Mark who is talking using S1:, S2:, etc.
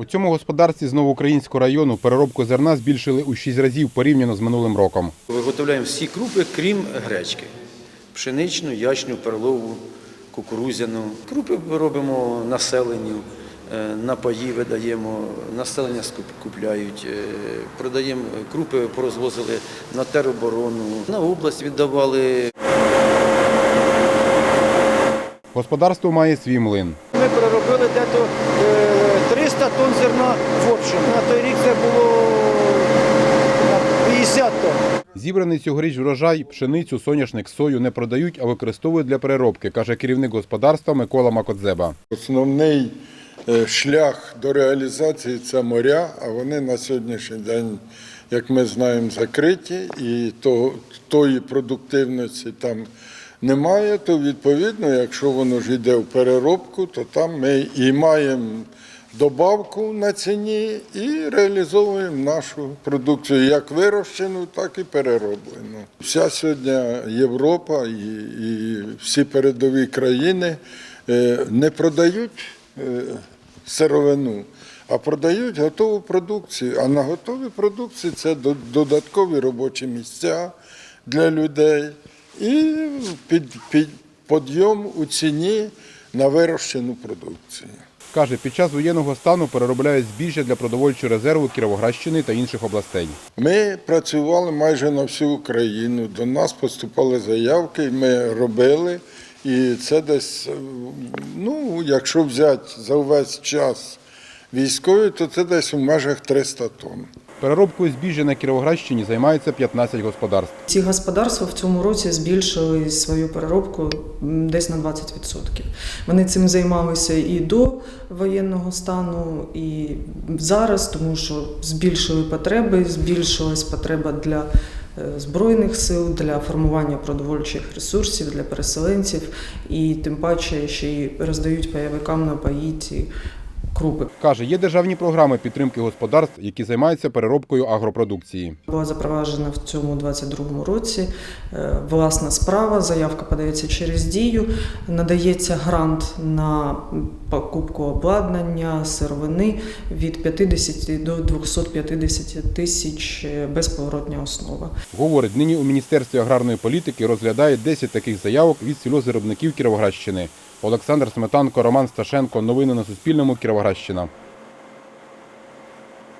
S1: У цьому господарстві з Новоукраїнського району переробку зерна збільшили у 6 разів порівняно з минулим роком.
S2: Виготовляємо всі крупи, крім гречки. Пшеничну, ячну, перлову, кукурузяну. Крупи робимо населенню, е, напої видаємо, населення купляють, е, продаємо крупи, порозвозили на тероборону, на область віддавали.
S1: Господарство має свій млин.
S3: Ми переробили дето е, 300 тонн зерна в общем. На той рік це було 50 тонн.
S1: Зібраний цьогоріч врожай, пшеницю, соняшник, сою не продають, а використовують для переробки, каже керівник господарства Микола Макодзеба.
S4: Основний е, шлях до реалізації це моря, а вони на сьогоднішній день, як ми знаємо, закриті, і то, тої продуктивності там немає. То відповідно, якщо воно ж йде в переробку, то там ми і маємо добавку на ціні і реалізовуємо нашу продукцію як вирощену, так і перероблену. Вся сьогодні Європа і, і всі передові країни е, не продають е, сировину, а продають готову продукцію. А на готові продукції це до- додаткові робочі місця для людей і під, під підйом у ціні на вирощену продукцію.
S1: Каже, під час воєнного стану переробляють збіжжя для продовольчого резерву Кіровоградщини та інших областей.
S4: Ми працювали майже на всю Україну. До нас поступали заявки, ми робили. І це десь, ну, якщо взяти за увесь час військовий, то це десь у межах 300 тонн.
S1: Переробкою збіжжя на Кіровоградщині займається 15 господарств.
S5: Ці господарства в цьому році збільшили свою переробку десь на 20%. Вони цим займалися і до воєнного стану, і зараз, тому що збільшили потреби, збільшилась потреба для е, збройних сил, для формування продовольчих ресурсів для переселенців, і тим паче ще й роздають пайовикам на паї ці крупи.
S1: Каже, є державні програми підтримки господарств, які займаються переробкою агропродукції.
S5: Була запроваджена в цьому 22-му році е, власна справа. Заявка подається через дію. Надається грант на покупку обладнання, сировини від 50 до 250 тисяч е, безповоротня основа.
S1: Говорить, нині у Міністерстві аграрної політики розглядає 10 таких заявок від сільозаробників Кіровоградщини. Олександр Сметанко, Роман Сташенко. Новини на Суспільному. Кіровоградщина.